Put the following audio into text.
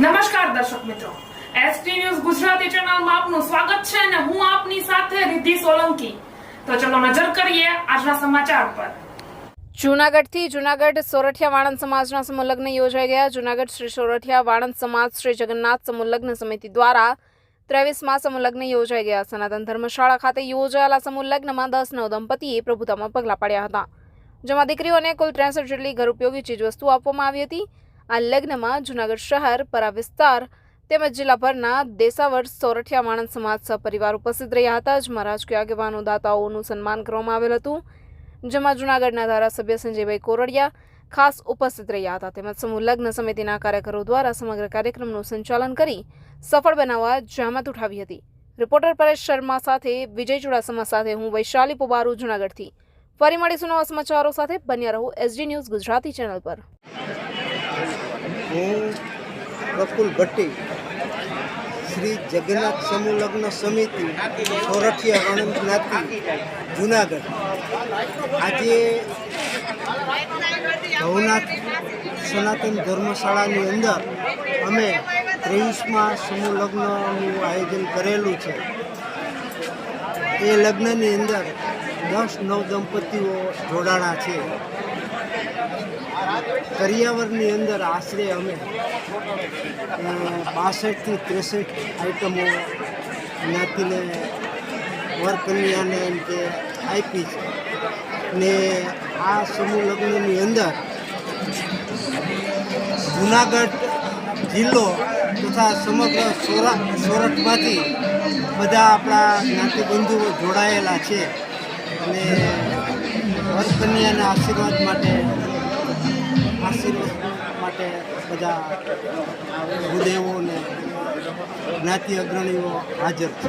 નમસ્કાર દર્શક મિત્રો. એસટી ન્યૂઝ ગુજરાતી ચેનલમાં આપનું સ્વાગત છે અને હું આપની સાથે રિદ્ધિ સોલંકી. તો ચલો નજર કરીએ આજના સમાચાર પર. જૂનાગઢથી જૂનાગઢ સોરઠિયા વાણંદ સમાજના સમુલગ્ન યોજાઈ ગયા. જૂનાગઢ શ્રી સોરઠિયા વાણંદ સમાજ શ્રી જગન્નાથ સમુલગ્ન સમિતિ દ્વારા ત્રેવીસમાં સમુલગ્ન યોજાઈ ગયા. સનાતન ધર્મશાળા ખાતે યોજાયેલા સમુલગ્નમાં દસ નવ દંપતીએ પ્રભુતામાં પગલાં પાડ્યા હતા. જેમાં દીકરીઓને કુલ ત્રેસઠ જેટલી ઘર ઉપયોગી ચીજવસ્તુ આપવામાં આવી હતી. આ લગ્નમાં જૂનાગઢ શહેર, પરા વિસ્તાર તેમજ જિલ્લાભરના દેસાવર, સોરઠિયા માણસ સમાજ સહપરિવાર ઉપસ્થિત રહ્યા હતા. જેમાં રાજકીય આગેવાનો દાતાઓનું સન્માન કરવામાં આવેલ હતું. જેમાં જૂનાગઢના ધારાસભ્ય સંજયભાઈ કોરડિયા ખાસ ઉપસ્થિત રહ્યા હતા. તેમજ સમૂહ લગ્ન સમિતિના કાર્યકરો દ્વારા સમગ્ર કાર્યક્રમનું સંચાલન કરી સફળ બનાવવા જહેમત ઉઠાવી હતી. રિપોર્ટર પરેશ શર્મા સાથે વિજય ચુડાસમા સાથે હું વૈશાલી પોબારુ, જૂનાગઢથી. ફરી મળીશું નવા સમાચારો સાથે. બન્યા રહો એસડી ન્યૂઝ ગુજરાતી ચેનલ પર. હું પ્રફુલ ભટ્ટી, શ્રી જગન્નાથ સમૂહ સમિતિ, સોરઠિયા વાણંદ જુનાગઢ. આજે ભવનાથ સનાતન ધર્મશાળાની અંદર અમે ત્રેવીસમાં સમૂહ લગ્નનું આયોજન કરેલું છે. એ લગ્નની અંદર દસ નવ દંપતીઓ જોડાણા છે. કરિયાવરની અંદર આશરે અમે બાસઠથી ત્રેસઠ આઈટમો જ્ઞાતિને વર કન્યાને એમ કે આપી છે. ને આ સમૂહ લગ્નની અંદર જુનાગઢ જિલ્લો તથા સમગ્ર સોરા, સોરઠમાંથી બધા આપણા જ્ઞાતિબંધુઓ જોડાયેલા છે. અને વર કન્યાના આશીર્વાદ માટે આશીર્વાદ માટે બધા ગુરુદેવો ને જ્ઞાતિ અગ્રણીઓ હાજર છે.